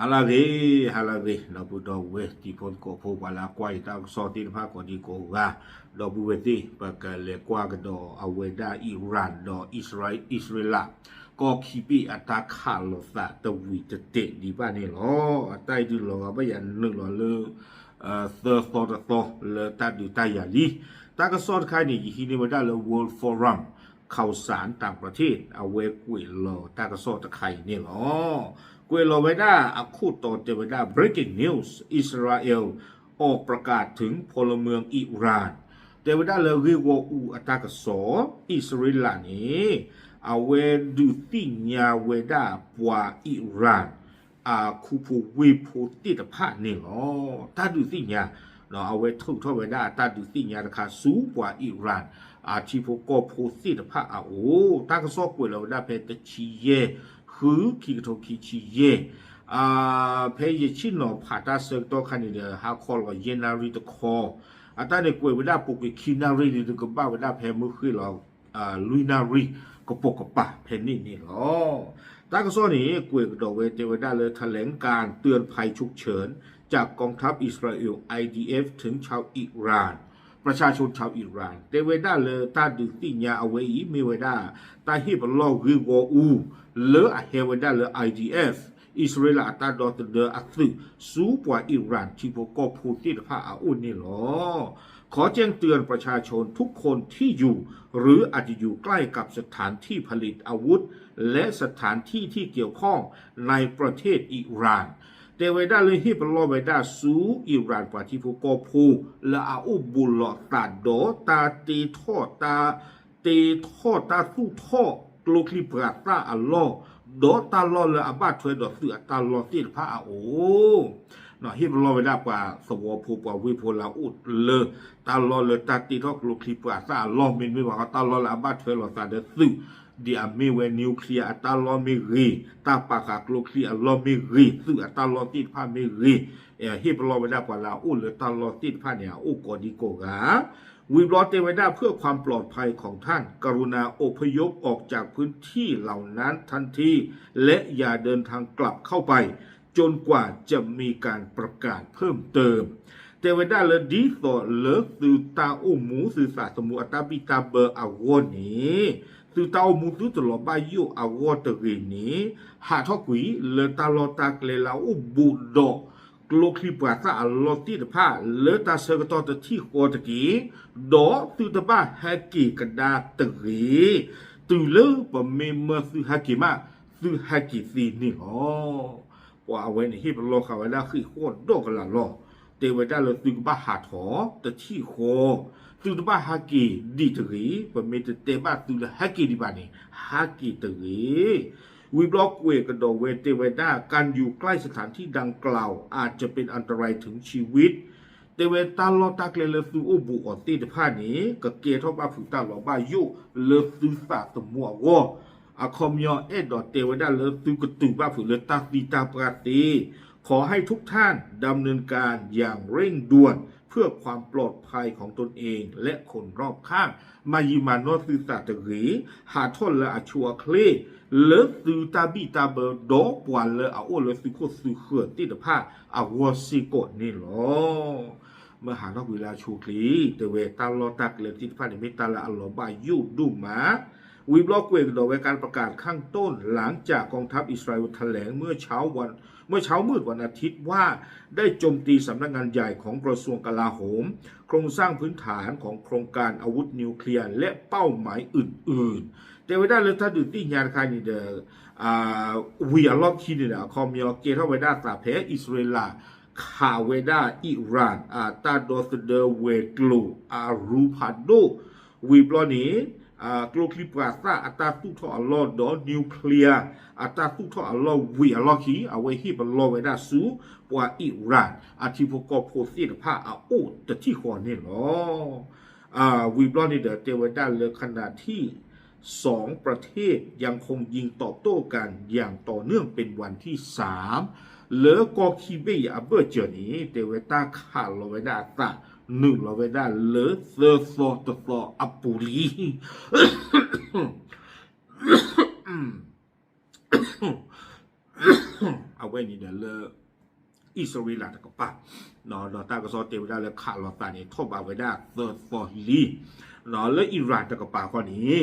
halave halave lo bu do we ti phon ko pho wa la kwa ta so ti pha ko di ko ga lo bu we ti pa ka le kwa ga do aweda iran do israel israel ก็คีปีอัตราขาลอสะตะวีจะเตะดีป่ะนี่หรออัตราดูหรอปะยันนึกหรอเลยเอ่อเซอร์ฟอร์ตโตเลตัดดูตายาลีตากระสอดคายนี่ฮีนี่มาได้เลย World Forum ข่าวสารต่างประเทศเอาเวกุยหรอตากระสอดตะไครนี่หรอ กุยรอไว้ได้อาคูดต่อเจไว้ได้ breaking news อิสราเอลออกประกาศถึงพลเมืองอิหร่านเจไว้ได้เลยวิวอูอัตากระโสอิสราเอลนี่เอาไว้ดูติญาไว้ได้ปว่าอิหร่านอาคูผูวิผูติตภานี่หรอตาดูติญาเนาะเอาไว้ทุกเท่าไว้ได้ตาดูติญาราคาสูงกว่าอิหร่าน อาชีพก็โพสิทพะอาโอตากระซอกกวยเราได้เพตชีเย หือขีกโทขีชีเย่อ่าเพย์ชิโนอผาตาเซกตอคันนี่เดฮาคอลก็เย็นารีตะคออาตาเนี่ยกวยเวลาปุกคีนารีนี่ก็บ้าเวลาเพย์มือคือเราอ่าลุยนารีก็ปกกะปะเพนนี่นี่เหรอตากระซอนี่กวยกดอกเวเตวดาเลยแถลงการเตือนภัยฉุกเฉินจากกองทัพอิสราเอล IDF ถึงชาวอิหร่าน ประชาชนชาวอิหร่านเตเวด้าเลอตาดึติญาเอาไว้อีมีเวด้าตาฮิบลอวิวอูเลอะเฮเวด้าเล IDF อิสราเอลอัตาดอตเดออัตสึสูปว่าอิหร่านที่พวกก็พูดที่พระอาอุนนี่หรอ ขอแจ้งเตือนประชาชนทุกคนที่อยู่ หรืออาจจะอยู่ใกล้กับสถานที่ผลิตอาวุธ และสถานที่ที่เกี่ยวข้องในประเทศอิหร่าน แต่ไว้ได้เลยที่เป็นรอไว้ได้สูอิหร่านปาทิฟุกอพูและอาอุบุลลอตาโดตาตีทอตาตีทอตาสู้ทอกลูคลิปราตาอัลลอฮ์โดตาลอเลยอาบาถวยดอกเสือตาลอติดพระอาโอเนาะที่เป็นรอไว้ได้กว่าสวอภูปว่าวิโพลาอุดเลตาลอเลตาตีทอกลูคลิปราตาอัลลอฮ์มินไม่ว่าตาลอเลยอาบาถวยดอกตาเดซึ di ame we nuclear ata lo mi ri ta pa ka nuclear lo mi ri su ata lo ti pha mi ri e hi lo we da pa la u le ta lo ti pha ne u ko di ko ga วิบลอเตไว้ได้เพื่อความปลอดภัยของท่าน กรุณาอพยพออกจากพื้นที่เหล่านั้นทันที และอย่าเดินทางกลับเข้าไป จนกว่าจะมีการประกาศเพิ่มเติมเตไว้ได้เลดีต่อเลิกตือตาอุหมูสือสาสมุอัตาบิตาเบอร์อาวนนี้ từ tao mu tu tu lo ba yu a wo te ri ni ha tho kui le ta lo ta kle la u bu do klo kli pa ta a lo ti de pa le ta se ko to te ti ko te ki do tu te ba ha ki ka da te ri tu le pa me ma su ha ki ma su ha ki si ni ho wa we ni hi lo kha wa la khi ko do ka เตวดาลตุกบาหาถอตะที่หคตุกบาฮากีดีตรีปะเมตเตบาตุลฮากีดีบานีฮากีตรีวิบล็อกเวกระโดเวเตเวดาการอยู่ใกล้สถานที่ดังกล่าว อาจจะเป็นอันตรายถึงชีวิตเตเวตาลอตากเลเลซูอบุออตีเดพานี้กับเกทอบาฝึกตาหลอบายุเลสูสาตมัววออะคอมยอเอดดอเตเวดาเลซูกตุบ้าฝึกเลตาตีตาปราตี ขอให้ทุกท่านดำเนินการอย่างเร่งด่วนเพื่อความปลอดภัยของตนเองและคนรอบข้าง มายิมาโนสือสาตรีหาทนและอาชัวเคลเลสือตาบีตาเบอร์ดอปวันเลอาโอเลสือโคสือเขือติดผ้าอาวอซิโกนี่หรอเมื่อหานอกเวลาชูคลีเตเวตาลอตักเลติดผ้าในเมตาละอัลลอบายุดุมา วีบล็อกเวกโดอกไวการประกาศข้างต้นหลังจากกองทัพอิสราเอลแถลงเมื่อเช้าวัน เมื่อเช้ามืดวันอาทิตย์ว่าได้โจมตีสำนักงานใหญ่ของกระทรวงกลาโหม โครงสร้างพื้นฐานของโครงการอาวุธนิวเคลียร์และเป้าหมายอื่นๆ แต่ไว้ได้เลยถ้าดูที่งานคายนี่เดออ่าวีอล็อกคีนี่นะคอมยอเกทไว้ได้สาเพอิสราเอลข่าเวด้าอิหร่านอาตาโดสเดเวกลูอารูพาโดวีบลอนี้ กลูคลิปราซาอัตราตู้ทออัลลอฮ์ดอนิวเคลียร์อัตราตู้ทออัลลอฮ์วีอัลลอฮ์คีเอาไว้ที่บรรลอไว้ได้สูปว่าอิรานอาทิพกอโพสีดผ้าอาโอแต่ที่ขอนี่หรออ่าวีบลอนี่เดอเตไว้ได้เลยขนาดที่สองประเทศยังคงยิงตอบโต้กันอย่างต่อเนื่องเป็นวันที่สามเหลือกอคีเบยอเบอร์เจอนี้เตไว้ตาขาดเราไว้ได้ตา หนึ่งเราไปได้เลอเซอร์โซตโซอัปุรีเอาไว้นี่เดี๋ยวเลออิสราเอลตะกปหนอหนอตากระซอเตวได้เล้วขาดลอตานี่ทบเอาไว้ได้เซอร์โซฮิลีหนอเลออิร่านตะกปะข้อนี้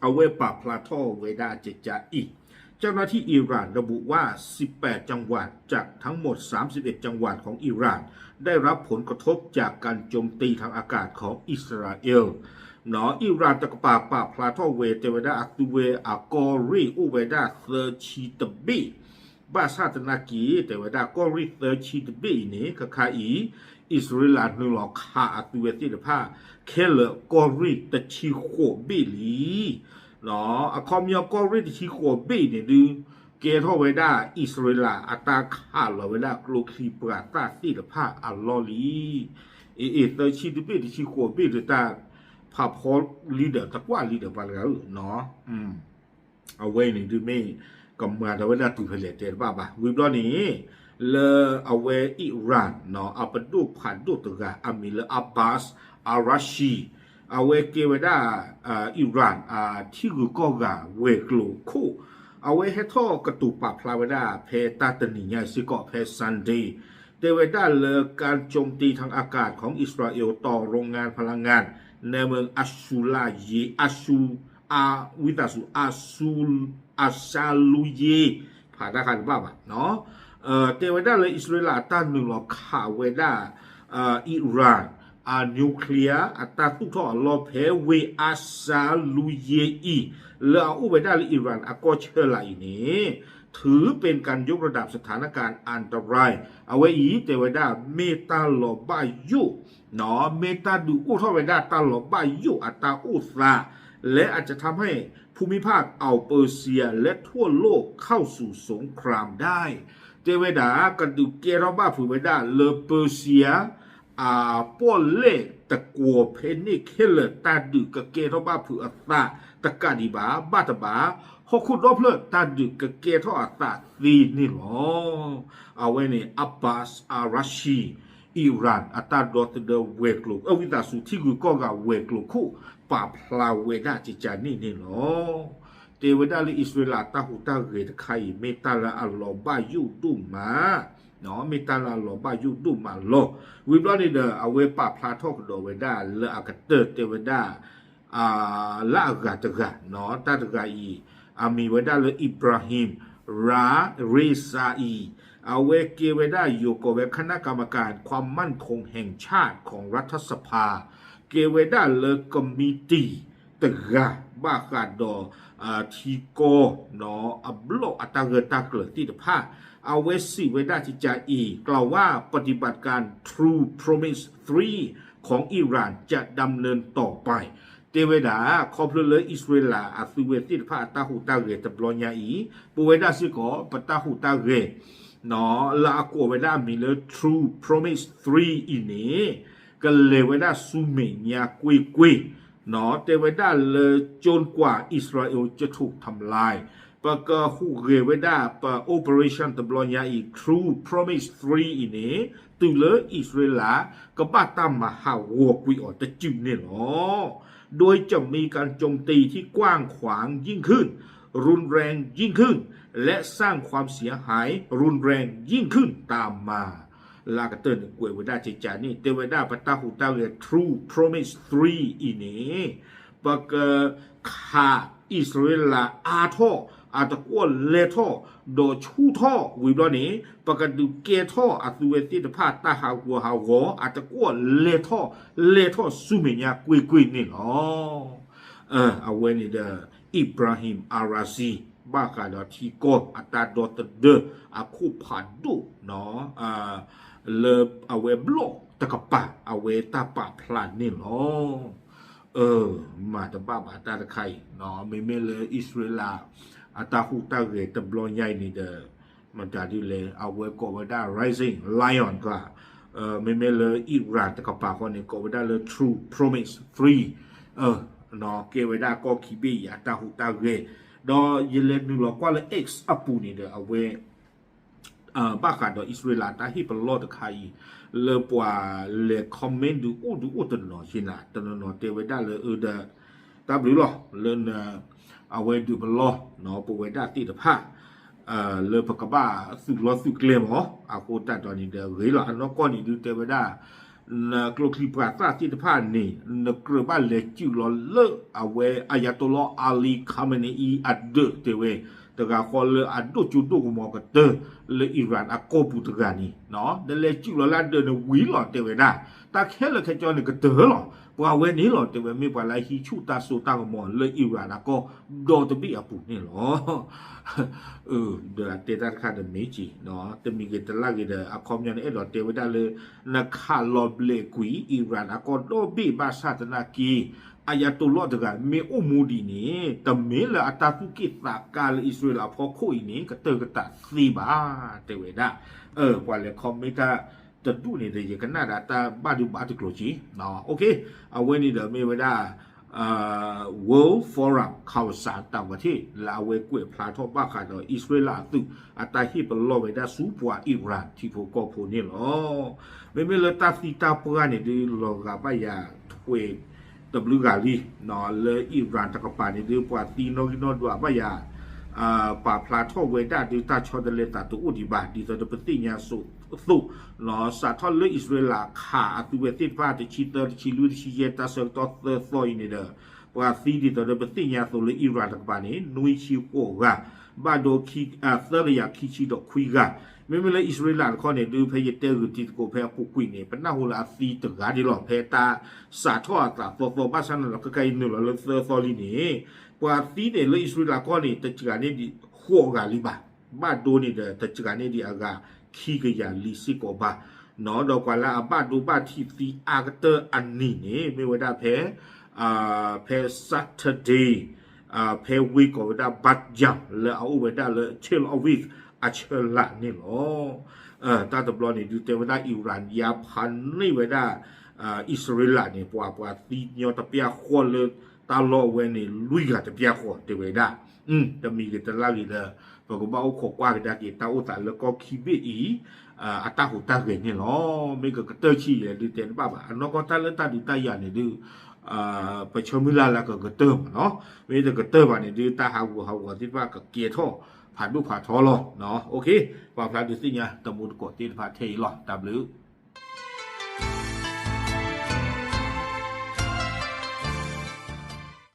เอาไว้ปรับพลาทอไว้ได้เจจาอี จ้าหน้าที่อิหร่านระบุว่า 18 จังหวัดจากทั้งหมด 31 จังหวัดของอิหร่าน ได้รับผลกระทบจากการโจมตีทางอากาศของอิสราเอลเนาะอิหร่านตะกปาปาพลาโทเวเตวดาอัตุเวอากอรีอุเวดาเซอร์ชีตบีบ้าชาตนากีแต่ว่าดาก็ริเตอร์ชีดบีนี่ก็คาอีอิสราเอลนึงหลอกคาอัตุเวติดผ้าเคลก็ริตชีโคบีลี เนาะอะคอมยก็ริตชีโคบีนี่ดูเกทอเวดาอิสราเอลอัตาคาลเวดากลูคีปราตาติดผ้าอัลลอลีเอเอเตอร์ชีดบีชีโคบีดตาพาพอลีเดอร์ตะกว่าลีเดอร์บาลาเนาะอืมเอาไว้นี่ดูไม่ ก็มาแต่ว่าตุเพลเตบ้าบ้าวิบลอนี้เลเอาไว้อิหร่านเนาะเอาไปดูผ่านดูตัวกันอามีเลอับบาสอาราชีเ อาไว้เกวดาอ่าอิหร่านอ่าที่กูก็กาเวกลูคู่เอาไว้ให้ท่อกระตุปาพลาวดาเพตาตนียสิกอเพซันเดย์เดวด้าเลิกการโจมตีทางอากาศของอิสราเอลต่อโรงงานพลังงาน ในเมืองอัชูลาเยอัชูอาวิตาสุอาซูลอาซาลูเยผ่านได้ค่ะหรือเปล่เนาะเออเตวด้าเลยอิสราเอลต้านหนึ่งหรอกข่าวเวด้าอ่ออิหร่าน อานิวเคลียร์อัตราทุกท่อรอเพเวอาซาลูเยอีแล้วอุเวดาเลยอิหร่านอาก็เชื่อไลนี้ถือเป็นการยกระดับสถานการณ์อันตรายเอาไว้อีเตวดาเมตาลอบายุเนาะเมตาดูอุทอเวดาตาลอบายุอัตราอุสาและอาจจะทำให้ภูมิภาคเอาเปอร์เซียและทั่วโลกเข้าสู่สงครามได้เจเวดากันดูเกรบ้าผูเวดาเลเปอร์เซีย อาป้อเล่ตะกัวเพนนิเคเลตาดึกกะเกรบ้าผูอัตตาตะกาดิบาบาตบาฮอคุดรอบเลตาดึกกะเกรทออัตตาตีนี่หรอเอาไว้ในอับบาสอาราชีอิหร่านอัตตาดอตเดเวกลูเอวิตาสุที่กูก็กาเวกลูคู่ป่าพลาเวดาจิจานี่นี่หรอเทวดาลิอิสราเอลตาหูตาเกตไคเมตาลาอัลลอฮ์บายุดุมาเนาะเมตาลาอัลลอฮ์บายุดุมา โลบายูดูมารโลวิบลอนี่เดอเอาเวปาพลาทอกโดเวด้าเลอากาเตเทวด้าอ่าละอากาตกะเนาะตาตกะอีอามีเวด้าเลออิบราฮิมราเรซาอีเอาเวเกเวด้าอยู่กับเวคณะกรรมการความมั่นคงแห่งชาติของรัฐสภา เกเวด้าเลอกมิตีตกะบากาดออาทีโกเนาะอับโลอัตาเกตาเกลที่ตะพา เอาเวสิเวดาจิจาอีกล่าวว่าปฏิบัติการ True Promise 3 ของอิหร่านจะดำเนินต่อไปเตเวดาคอพลเลอิสราเอลอาสุเวติพาตาหูตาเรตบลอนยาอีปูเวดาสิโกปตาหูตาเรเนาะลาโกเวดามีเล True Promise 3อีนี้ก็เลยเวดาสุเมญากุยกุยเนาะเตเวดาเลยจนกว่าอิสราเอลจะถูกทำลาย ปะก็ฮูเรเวดาปะ Operation ตบลอนยาอี True Promise 3อีนี้ตุเลอิสราเอลก็บ้าตามมาหาวัวกุยออตะจิมเนี่ยนาะโดยจะมีการโจมตีที่กว้างขวางยิ่งขึ้น รุนแรงยิ่งขึ้น และสร้างความเสียหายรุนแรงยิ่งขึ้นตามมา ลากาเตอร์กวยเวดาเจจานี่เตเวดาปตาหูตาเร True Promise 3อีนี้ปะกคาอิสราเอลอาทอ อาตะกัวเลทอโดชูทอวิบลอนี้ปะกดูเกทออาตุเวติตพาตาหากัวหาวออาตะกัวเลทอเลทอสุเมญากุยกุยนี่เนาะ เออเอาไว้นี่เด้ออิบราฮิมอาราซีบ้ากาดอทีโกอัตาดอตเดออาคูผ่านดุเนาะอ่าเลเอาไว้บล็อกตะกะปะเอาไว้ตาปะพลานนี่เนาะเออ มาตะบ้าบาตาตะไคเนาะไม่เมเลยอิสราเอล အတာခုတောက်ရဲ့တဘလွန်ရိုက်နေတဲ့မတာဒီလေအဝဲကောဝဒါ rising lion ကအဲမေမေလေဣရာတကပါခေါနေကောဝဒါလေ true promise free အဲနော်ကေဝဒါကောခိဘီအတာခုတောက်ရဲ့တော့ယလေနူလောကွာလေ x အပူနေတဲ့အဝဲအာဘာကတော့ဣသရေလတာဟိဘလော့တခါကြီးလေပွာလေကွန်မန်ဒူဥဒူဥတနော်ရှင်လာတနော်တေဝဒါလေဥဒတဘလူလောလေနာ အဝဲဒူဘလောနော်ပဝဲတာတိတဖာအာလေပကဘာစုလောစုကလေမောအကိုတတ်တော်နေတဲ့ဝေလာအနောက်ကောနီဒူတေဝဒါနာကလုတ်လီပရာတာတိတဖာနေနကရဘလေကျူလောလေအဝဲအယာတိုလောအာလီခါမနီအတ်ဒူတေဝဲ na kro ba le chu lo le a we ayatollah ali khamenei ad de te we တကခေါ်လေအဒုချူတုကမောကတလေအီရန်အကောပူတကနီနော်ဒလေချူလလာဒနဝီလောတေဝနာတခဲလခကြောနကတလောပွာဝဲနေလောတေဝမေပွာလာဟီချူတာဆိုတာကမောလေအီရန်အကောဒေါ်တဘီအပူနေလောเออเดลเตตัคาเดเมจิเนาะตมีเกตลาเกเดอะคอมยานเอดอเตวดาเลนะคาล อายาตุลลอฮ์ตะกะเมอุมูดีนี่ตะเมละอัตาตุกิตากาลอิสราเอลพอคุยนี่กะเตอกะตะซีบาเตเวดาเออว่าเลยคอมเมตาตะดุนี่เดียกะนน่าดาตาบาดุบาตุโกจิเนาะโอเคเอาเวนี่เดเมเวดาอ่า World Forum ข่าวสารต่างประเทศลาเวกวยพลาทอบ้าขาดอิสราเอลตุอัตาฮิปลอเวดาสูปัวอิหร่านที่พวกก็พูนี่หรอเมเมเลตาซิตาปรานี่ดิลอกาบายาถวย ตบลูกาลีนอเลอิรานตะกปานี่ดูปวาตีโนกิโนดัวบายาอ่าปาพลาทอเวดาดิตาชอดเลตาตุอุดิบาดิตะปติญาสุสุนอสาทอเลอิสราเอลขาตุเวติฟาติชิตอชิลูชิเยตาเซตอเตซอยนี่เดปวาซีดิตะปติญาสุเลอิรานตะกปานี่นุยชิโกกาบาโดคิอาเซรยาคิชิดอคุยกา မေမလေဣသရေလခေါနေဒူဖေယတဲဂူတီကိုဖေပုကွိနေပနာဟူလာစီတဂါဒီလောဖေတာစာထောတာပေါ်ပေါ်ပါဆန်လကကိုင်းနူလလဆောလီနေပွာတီနေလေဣသရေလခေါနေတချကနေဒီခေါ်ကလီပါဘာဒိုနေတဲ့တချကနေဒီအကခီကရလီစီကိုပါနော်တော့ကွာလာအပဒူပတီတီအာကတအန်နီနေမေဝဒဖေအာဖေဆတ်တဒေးအာဖေဝီကိုဒါဘတ်ဂျမ်လေအူဝဒါလေချီလအဝီ အချလာနေလောအဲတာတဘလနေဒီတေဝဒအီရန်ယာဖန်နေဝဒအာဣသရေလနေပွားပွားတီညောတပြခေါ်လေတာလောဝဲနေလူရတပြခေါ်တေဝဒอืมတမီကတလာလီဒါပကဘောခေါ်ကွာကဒါကေတာဥတာလကောခိဘီအာအတာဟူတာကေနေလောမေကကတချီလေဒီတေဘာဘာအနောကတာလတာဒီတရနေဒီအာပချမူလာလာကကတေမနော်မေတကတေဘာနေဒီတာဟာဝဟာဝဒီဘာကကေထော ผ่านลูกผ่านทอหรอเนาะโอเคว่าพระดุสิญาตะมุตกติพาเทหรอ W